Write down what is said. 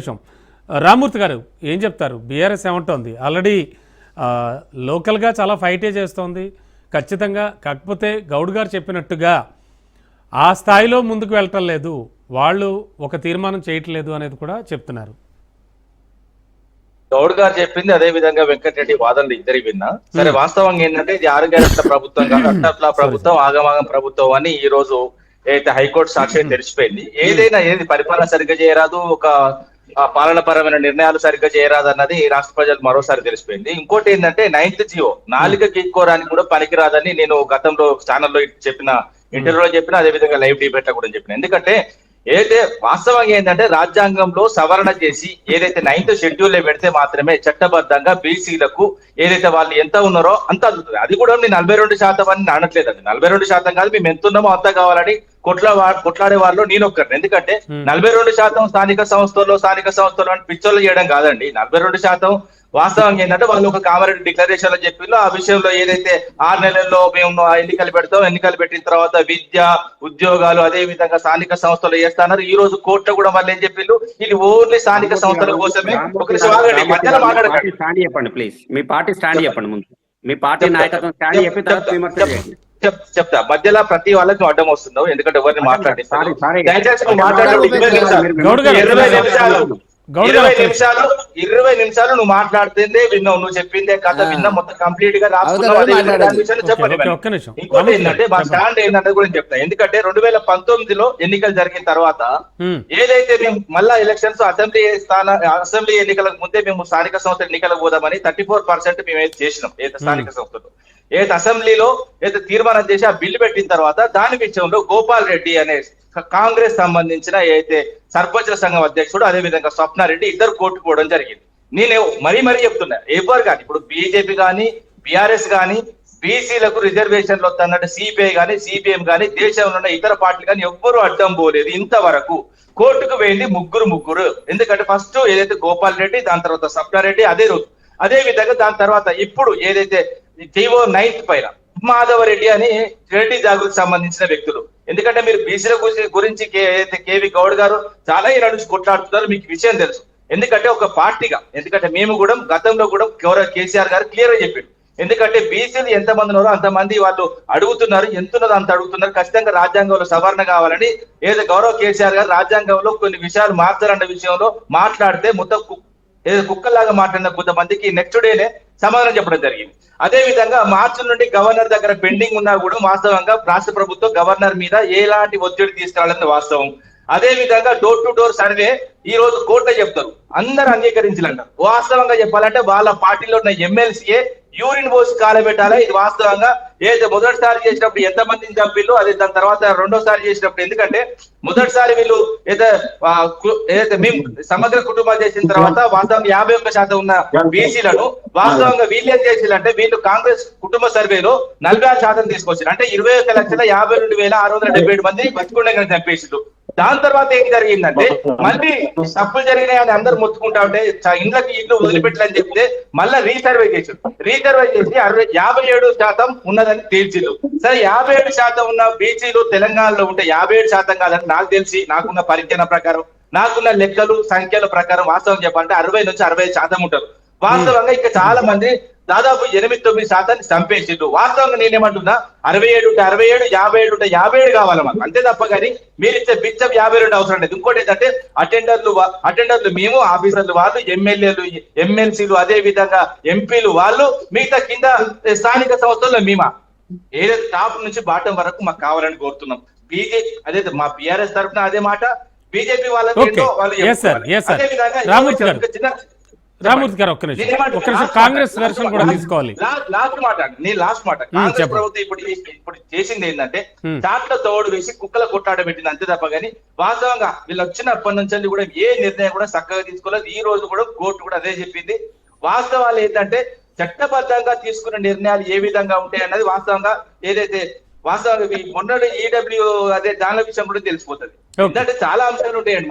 నిమిషం రామూర్తి గారు ఏం చెప్తారు? బీఆర్ఎస్ ఏమంటోంది? ఆల్రెడీ లోకల్గా చాలా ఫైటే చేస్తోంది. ఖచ్చితంగా కాకపోతే గౌడ్ గారు చెప్పినట్టుగా ఆ స్థాయిలో ముందుకు వెళ్ళటం లేదు. వాళ్ళు ఒక తీర్మానం చేయట్లేదు అనేది కూడా చెప్తున్నారు. గౌడ్ గారు చెప్పింది అదే విధంగా వెంకటరెడ్డి వాదనలు ఇద్దరి విన్నా. సరే వాస్తవంగా ఏంటంటే ఇది ప్రభుత్వం కాదు అట్టట్లా ప్రభుత్వం ఆగమాగం ప్రభుత్వం అని ఈ రోజు ఏదైతే హైకోర్టు సాక్షి తెలిసిపోయింది ఏదైనా ఏది పరిపాలన సరిగ్గా చేయరాదు. ఒక ఆ, పాలనపరమైన నిర్ణయాలు సరిగ్గా చేయరాదన్నది రాష్ట్ర ప్రజలు మరోసారి తెలిసిపోయింది. ఇంకోటి ఏంటంటే నైన్త్ జియో నాలుక గీక్కోవడానికి కూడా పనికిరాదని నేను గతంలో ఛానల్లో చెప్పిన ఇంటర్వ్యూలో చెప్పిన అదే విధంగా లైవ్ డిబేట్లో కూడా చెప్పిన. ఎందుకంటే ఏదైతే వాస్తవంగా ఏంటంటే రాజ్యాంగంలో సవరణ చేసి ఏదైతే నైన్త్ షెడ్యూల్లో పెడితే మాత్రమే చట్టబద్ధంగా బీసీలకు ఏదైతే వాళ్ళు ఎంత ఉన్నారో అంత అందుతుంది. అది కూడా నేను నలభై రెండు శాతం అని నేను అనట్లేదండి నలభై రెండు శాతం కాదు మేము ఎంత ఉన్నామో అంత కావాలని కొట్లా కొట్లాడే వాళ్ళు నేను ఒక్కరిని ఎందుకంటే. నలభై రెండు శాతం స్థానిక సంస్థల్లో స్థానిక సంస్థలు అని పిచ్చోళ్ళు చేయడం కాదండి. నలభై రెండు శాతం వాస్తవంగా ఏంటంటే వాళ్ళు ఒక కామారెడ్డి డిక్లరేషన్లో చెప్పిందో ఆ విషయంలో ఏదైతే ఆరు నెలల్లో మేము ఆ ఎన్నికలు పెడతాం ఎన్నికలు పెట్టిన తర్వాత విద్య ఉద్యోగాలు అదే విధంగా స్థానిక సంస్థలు చేస్తున్నారు ఈ రోజు కోర్టులో కూడా వాళ్ళు ఏం చెప్పిండు ఇది ఓన్లీ స్థానిక సంస్థల కోసమే మధ్యలో మాట్లాడకండి స్టాండ్ చెప్పండి ప్లీజ్ మీ పార్టీ స్టాండ్ చెప్పండి ముందు. మీ పార్టీ నాయకత్వం స్టాండ్ చెప్పిన తర్వాత విమర్శ చేయండి చెప్- చెప్తా. మధ్యలో ప్రతి వాళ్ళకి అడ్డం వస్తుందో. ఎందుకంటే ఎవరిని మాట్లాడి సారీ, సారీ. దయచేసి మాట్లాడేటప్పుడు ఇరవై నిమిషాలు. ఇరవై నిమిషాలు ఇరవై నిమిషాలు నువ్వు మాట్లాడుతుందే విన్నావు నువ్వు చెప్పిందే కథ. విన్నా మొత్తం కంప్లీట్గా రాసుకున్నావు. ఇంకోటి ఏంటంటే మా. స్టాండ్ ఏంటంటే కూడా చెప్తా ఎందుకంటే రెండు వేల పంతొమ్మిదిలో ఎన్నికలు జరిగిన తర్వాత. ఏదైతే మేము మళ్ళా ఎలక్షన్స్ అసెంబ్లీ స్థాన అసెంబ్లీ ఎన్నికలకు ముందే మేము స్థానిక సంస్థల ఎన్నికలకు పోదామని థర్టీ ఫోర్ పర్సెంట్ మేము ఏది చేసినాం ఏదైతే స్థానిక సంస్థలు ఏదైతే అసెంబ్లీలో ఏదైతే తీర్మానం చేసి ఆ బిల్లు పెట్టిన తర్వాత దాని విషయంలో గోపాల్ రెడ్డి అనే కాంగ్రెస్ సంబంధించిన ఏదైతే సర్పంచుల సంఘం అధ్యక్షుడు అదే విధంగా స్వప్నారెడ్డి ఇద్దరు కోర్టుకు పోవడం జరిగింది. నేను మరీ మరీ చెప్తున్నా ఎవరు కానీ ఇప్పుడు బీజేపీ కానీ బీఆర్ఎస్ కానీ బీసీలకు రిజర్వేషన్లు వస్తున్నట్టు సిపిఐ కానీ సిపిఎం కానీ దేశంలో ఉన్న ఇతర పార్టీలు కానీ ఎవ్వరూ అడ్డం పోలేదు ఇంతవరకు. కోర్టుకు వెళ్ళి ముగ్గురు ముగ్గురు. ఎందుకంటే ఫస్ట్ ఏదైతే గోపాల్ రెడ్డి దాని తర్వాత సప్నారెడ్డి అదే రోజు. అదే విధంగా దాని తర్వాత ఇప్పుడు ఏదైతే జీవో నైన్త్ పైన మాధవరెడ్డి అని రెడ్డి జాగృతి సంబంధించిన వ్యక్తులు. ఎందుకంటే మీరు బీసీల గురించి- ఏదైతే కేవి గౌడ్ గారు చాలా ఏళ్ళ నుంచి కొట్లాడుతున్నారు మీకు విషయం తెలుసు. ఎందుకంటే ఒక పార్టీగా ఎందుకంటే మేము కూడా గతంలో కూడా గౌరవ కేసీఆర్ గారు క్లియర్గా చెప్పారు. ఎందుకంటే బీసీలు ఎంత మంది ఉన్నారో అంతమంది వాళ్ళు అడుగుతున్నారు ఎంతున్నదో అంత అడుగుతున్నారు. ఖచ్చితంగా రాజ్యాంగంలో సవరణ కావాలని ఏదో గౌరవ కేసీఆర్ గారు రాజ్యాంగంలో కొన్ని విషయాలు మార్చాలన్న విషయంలో మాట్లాడితే మొత్తం ఏదో కుక్కలాగా మాట్లాడిన కొంతమందికి నెక్స్ట్ డేనే సమాధానం చెప్పడం జరిగింది. అదే విధంగా మార్చి నుండి గవర్నర్ దగ్గర పెండింగ్ ఉన్నా కూడా వాస్తవంగా రాష్ట్ర ప్రభుత్వం గవర్నర్ మీద ఎలాంటి ఒత్తిడి తీసుకురావాలని వాస్తవం. అదే విధంగా డోర్ టు డోర్ సర్వే ఈ రోజు కోర్టులో చెప్తారు. అందరూ అంగీకరించాలంటారు వాస్తవంగా చెప్పాలంటే వాళ్ళ పార్టీలో ఉన్న ఎమ్మెల్సీఏ యూరిన్ పోసి కాలబెట్టాలా ఇది వాస్తవంగా ఏదైతే మొదటిసారి చేసినప్పుడు ఎంత మందిని చంపిల్లు అదే దాని తర్వాత రెండోసారి చేసినప్పుడు ఎందుకంటే మొదటిసారి వీళ్ళు ఏదైతే మేము సమగ్ర కుటుంబాలు చేసిన తర్వాత వాస్తవంగా యాభై ఒక్క శాతం ఉన్న బీసీలను వాస్తవంగా వీళ్ళు ఏం చేసిందంటే వీళ్ళు కాంగ్రెస్ కుటుంబ సర్వేలో నలభై ఆరు శాతం తీసుకొచ్చారు అంటే ఇరవై ఒక్క లక్షల యాభై రెండు వేల ఆరు వందల డెబ్బై ఏడు మంది బతుకుండగా చంపేసిండ్రు దాని తర్వాత ఏం జరిగిందంటే మళ్ళీ తప్పులు జరిగినాయి అని అందరు మొత్తుకుంటా ఉంటే ఇండ్లకి ఇల్లు వదిలిపెట్టాలని చెప్తే మళ్ళీ రీసర్వే చేసారు రీసర్వే చేసి అరవై యాభై ఏడు శాతం ఉన్నదని తేల్చిల్లు. సరే యాభై ఏడు శాతం ఉన్న బీసీలు తెలంగాణలో ఉంటే యాభై ఏడు శాతం కాదని నాకు తెలిసి నాకున్న పరిజ్ఞాన ప్రకారం నాకున్న లెక్కలు సంఖ్యల ప్రకారం వాస్తవం చెప్పాలంటే అరవై నుంచి అరవై ఐదు శాతం ఉంటారు. వాస్తవంగా ఇంకా చాలా మంది దాదాపు ఎనిమిది తొమ్మిది శాతాన్ని చంపేసిండు వాస్తవంగా నేనేమంటున్నా అరవై ఏడు ఉంటే అరవై ఏడు యాభై ఏడు ఉంటే యాభై ఏడు కావాలి మాకు. అంతే తప్ప కానీ మీరు ఇచ్చే బిచ్చం యాభై రెండు అవసరం లేదు. ఇంకోటి ఏంటంటే అటెండర్లు అటెండర్లు మేము ఆఫీసర్లు వాళ్ళు ఎమ్మెల్యేలు ఎమ్మెల్సీలు అదే విధంగా ఎంపీలు వాళ్ళు మిగతా కింద స్థానిక సంస్థల్లో మేమా. ఏదైతే టాప్ నుంచి బాటం వరకు మాకు కావాలని కోరుతున్నాం. బీజేపీ అదే మా బీఆర్ఎస్ తరఫున అదే మాట బీజేపీ వాళ్ళు రామూర్తి గారు. రామూర్తి ఒక్క నిమిషం. ఒక్క నిమిషం కాంగ్రెస్ వెర్షన్ కూడా తీసుకోవాలి. లాస్ట్ మాట. నేను లాస్ట్ మాట. కాంగ్రెస్. ప్రభుత్వం ఇప్పుడు ఇప్పుడు చేసింది ఏంటంటే. చాట్ల తోడు వేసి కుక్కల కొట్టాడ పెట్టింది అంతే తప్ప కానీ వాస్తవంగా వీళ్ళు వచ్చినప్పటి నుంచి కూడా ఏ నిర్ణయం కూడా చక్కగా తీసుకోలేదు. ఈ రోజు కూడా కోర్టు కూడా అదే చెప్పింది. వాస్తవాలు ఏంటంటే చట్టబద్ధంగా తీసుకున్న నిర్ణయాలు ఏ విధంగా ఉంటాయి అన్నది వాస్తవంగా ఏదైతే వాస్తవంగా ఈ మొన్నటి ఈడబ్ల్యూ అదే దాని విషయం కూడా తెలిసిపోతుంది. ఎందుకంటే చాలా అంశాలు ఉంటాయండి